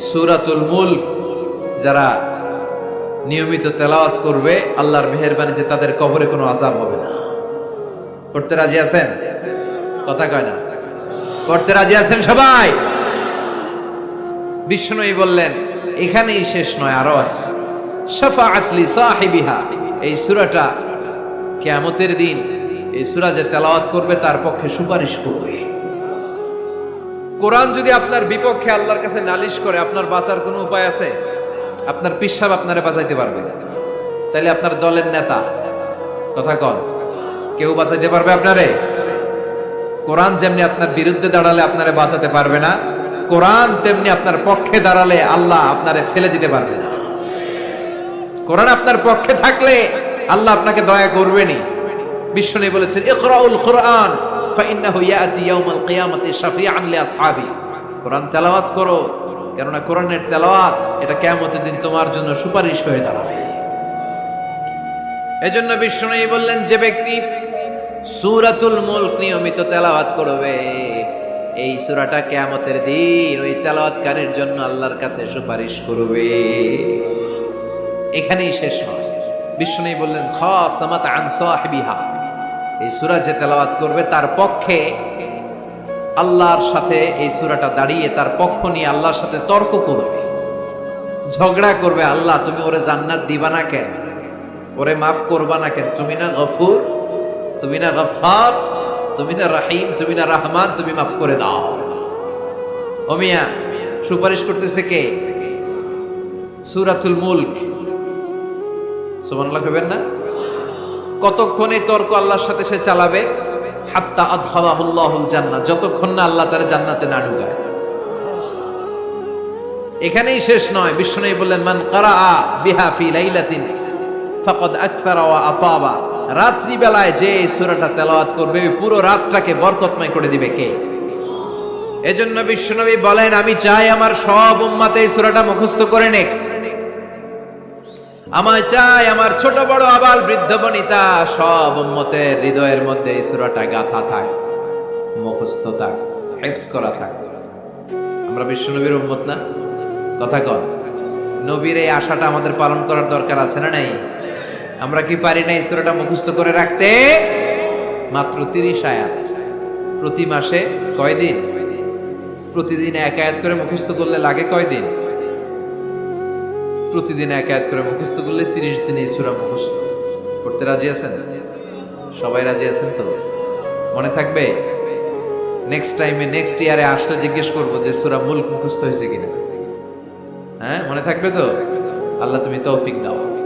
সুরাতুল মুল্ক, যারা নিয়মিত তেলাওয়াত করবে, আল্লাহর মেহেরবানিতে তাদের কবরে কোনো আজাব হবে না। পড়তে রাজি আছেন? কথা কয় না। পড়তে রাজি আছেন সবাই? বিষ্ণুই বললেন, এখানেই শেষ নয়, আরও আছে। শাফাআত লি সাহিবিহা, এই সূরাটা কিয়ামতের দিন, এই সূরা যে তেলাওয়াত করবে, তার পক্ষে সুপারিশ করবে। কোরআন যদি আপনার বিপক্ষে আল্লাহর কাছে নালিশ করে, আপনার বাঁচার কোনো উপায় আছে? আপনার পিসাব আপনারে বাঁচাইতে পারবে। তাইলে আপনার দলের নেতা। কথা কন, কেউ বাঁচাইতে পারবে আপনারে? কোরআন যেমনি আপনার বিরুদ্ধে দাঁড়ালে আপনারে বাঁচাতে পারবে না, কোরআন তেমনি আপনার পক্ষে দাঁড়ালে আল্লাহ আপনারে ফেলে দিতে পারবে না। কোরআন আপনার পক্ষে থাকলে আল্লাহ আপনাকে দয়া করবেনি বিশ্বনী বলেছেন, ইকরাউল কোরআন। শাফিআন লিআসহাবি। কোরআন তেলাওয়াত করো, কেননা কোরআনের তেলাওয়াত এটা দিন তোমার জন্য সুপারিশ হয়ে দাঁড়াবে। এজন্য বললেন, যে ব্যক্তি সূরাতুল নিয়মিত তেলাওয়াত করবে, এই সূরাটা কিয়ামতের দিন ওই তেলাওয়াতকারীর জন্য আল্লাহর কাছে সুপারিশ করবে। এখানেই শেষ নয় বিষ্ণু বললেন খাসামাত আন সাহিবিহা। এই সুরা যে তেলাওয়াত করবে, তার পক্ষে আল্লাহর সাথে এই সুরাটা দাঁড়িয়ে তার পক্ষ নিয়ে আল্লাহর সাথে তর্ক করবে। ঝগড়া করবে, আল্লাহ, তুমি ওরে জান্নাত দিবা না কেন? ওরে মাফ করবা না কেন? তুমি না গফুর, তুমি না গফার তুমি না রাহিম, তুমি না রহমান, তুমি মাফ করে দাও। অমিয়া সুপারিশ করতেছে কে? সুরাতুল মুলক। সুবহানাল্লাহ কইবেন না? কতক্ষণে তর্ক আল্লাহর সাথে সে চালাবে? হাত্তা আদখালাহুল্লাহুল জান্নাহ, যতক্ষণ না আল্লাহ তার জান্নাতে না ঢুকায়। এখানেই শেষ নয় বিষ্ণু বললেন, মান কারা বিহা ফি লাইলাতিন ফাকাদ আকসারা ওয়া আতাবা। রাত্রি বেলায় যে এই সূরাটা তেলাওয়াত করবে পুরো রাতটাকে বরকতময় করে দিবে কে? এজন্য বিশ্বনবী বলেন, আমি চাই আমার সব উম্মাতে এই সূরাটা মুখস্থ করে নেক। আমার চাই আমার ছোট বড় আবাল বৃদ্ধ বনিতা, সব উম্মতের হৃদয়ের মধ্যে এই সূরাটা গাথা থাক, মুখস্থ থাক হেফস করা থাক। আমরা বিশ্বনবীর উম্মত না? কথা কন। নবীর এই আশাটা আমাদের পালন করার দরকার আছে না নাই? আমরা কি পারি না এই মুখস্থ করে রাখতে? মাত্র তিরিশ আয়াত। প্রতি মাসে কয়দিন? প্রতিদিন এক আয়াত করে মুখস্থ করলে লাগে কয়দিন? প্রতিদিন এক এক করে মুখস্ত করলে তিরিশ দিনে এই মুখস্ত করতে রাজি আছেন? সবাই রাজি আছেন তো? মনে থাকবে? নেক্সট টাইমে নেক্সট ইয়ারে আসলে জিজ্ঞেস করব যে সুরা মূল মুখস্থ হয়েছে কিনা। হ্যাঁ মনে থাকবে তো? আল্লাহ তুমি তৌফিক দাও।